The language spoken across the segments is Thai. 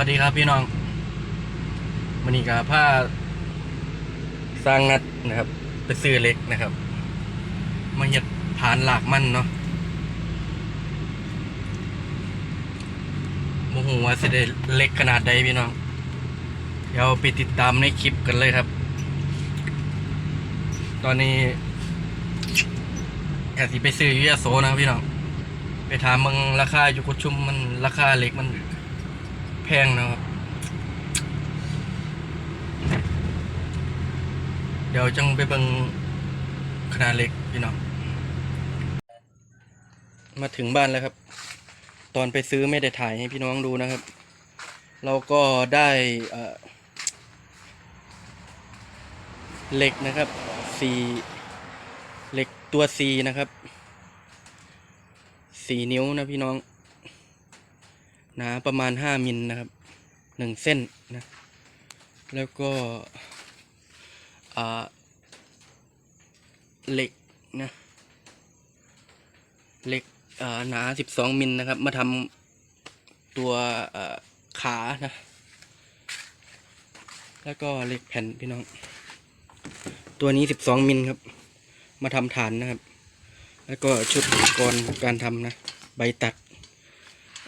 วัสดีครับพี่น้องวันนี้กับผ้าสร้างนัดนะครับ ไปซื้อเล็กนะครับ มาเห็ดผานหลากมันเนาะโมโหว่าสิได้เล็กขนาดใดพี่น้อง เดี๋ยวไปติดตามในคลิปกันเลยครับ ตอนนี้แอบสิไปซื้ออยูยโสนะพี่น้อง ไปถามมึงราคาอยู่กุชุมมันราคาเล็กมัน แพงนะครับ เดี๋ยวจังไปเบิ่งขนาดเล็กพี่น้องมาถึงบ้านแล้วครับ ตอนไปซื้อไม่ได้ถ่ายให้พี่น้องดูนะครับ เราก็ได้เหล็กนะครับสี่เหล็กตัวซีนะครับสี่นิ้วนะพี่น้อง หนาประมาณห้ามิลนะครับหนึ่งเส้นนะ แล้วก็อ่าเหล็กนะเหล็กอ่าหนาสิบสองมิลนะครับ มาทำตัวอ่าขานะ แล้วก็เหล็กแผ่นพี่น้อง ตัวนี้สิบสองมิลครับ มาทำฐานนะครับ แล้วก็ชุดอุปกรณ์การทำนะ ใบตัด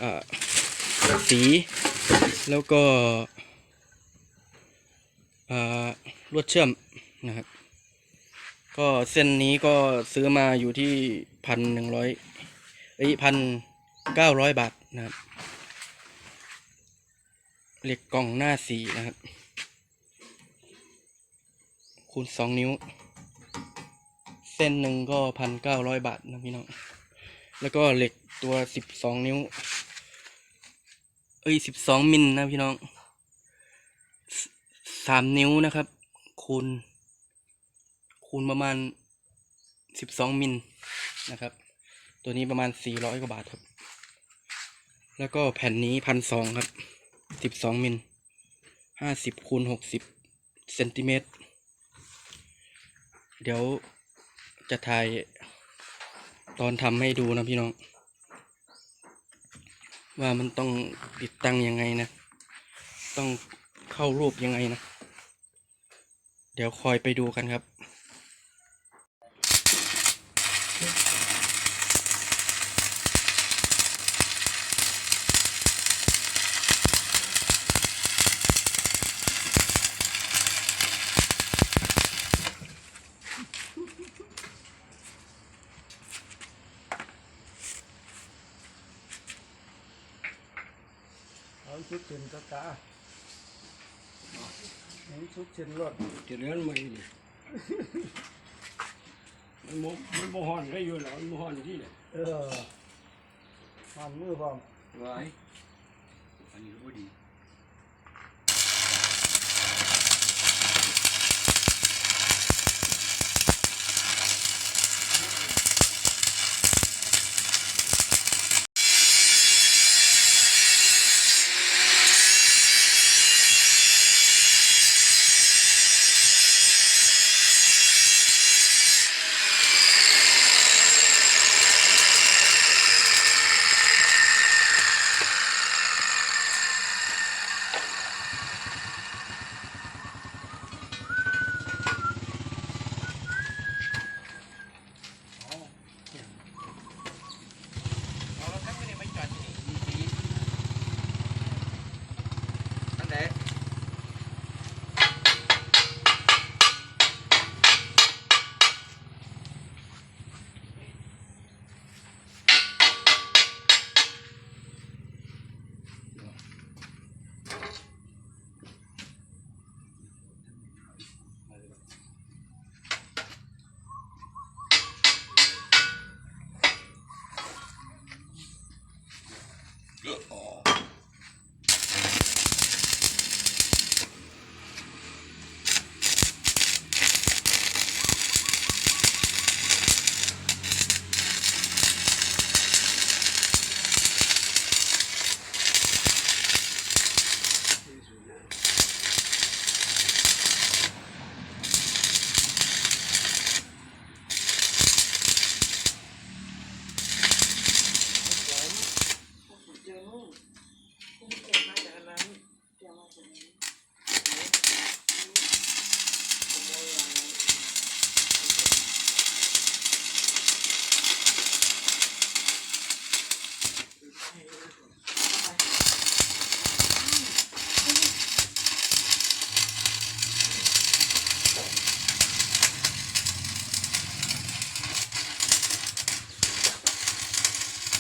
อ่า สี แล้วก็ลวดเชื่อมนะครับ ก็เส้นนี้ก็ซื้อมาอยู่ที่พันหนึ่งร้อยเอ้ยพันเก้าร้อยบาทนะครับเหล็กกล่องหน้าสีนะครับ คูณสองนิ้ว เส้นหนึ่งก็พันเก้าร้อยบาทนะพี่น้อง แล้วก็เหล็กตัวสิบสองนิ้ว อ้ยสิบสองมิลนะพี่น้องสสามนิ้วนะครับ คูณ คูณประมาณสิบสองมิลนะครับ ตัวนี้ประมาณสี่ร้อยกว่าบาทครับ แล้วก็แผ่นนี้พันสองครับสิบสองมิลห้าสิบคูณหกสิบเซนติเมตร เดี๋ยวจะถ่ายตอนทำให้ดูนะพี่น้อง ว่ามันต้องติดตั้งยังไงนะ ต้องเข้ารูปยังไงนะ เดี๋ยวคอยไปดูกันครับ เอาชุดเชินกะกะเอาชุดเชินรถจะเดินมาอีกดิมันบ่มันบ่ฮ้อนได้อยู่แล้วมันบ่ฮ้อนที่เนี่ยเออมันมือพร้อมไว้อันนี้ก็บ่ดี อั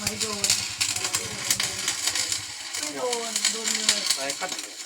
ไม่โดน ไม่โดน โดนเลยไปขั้น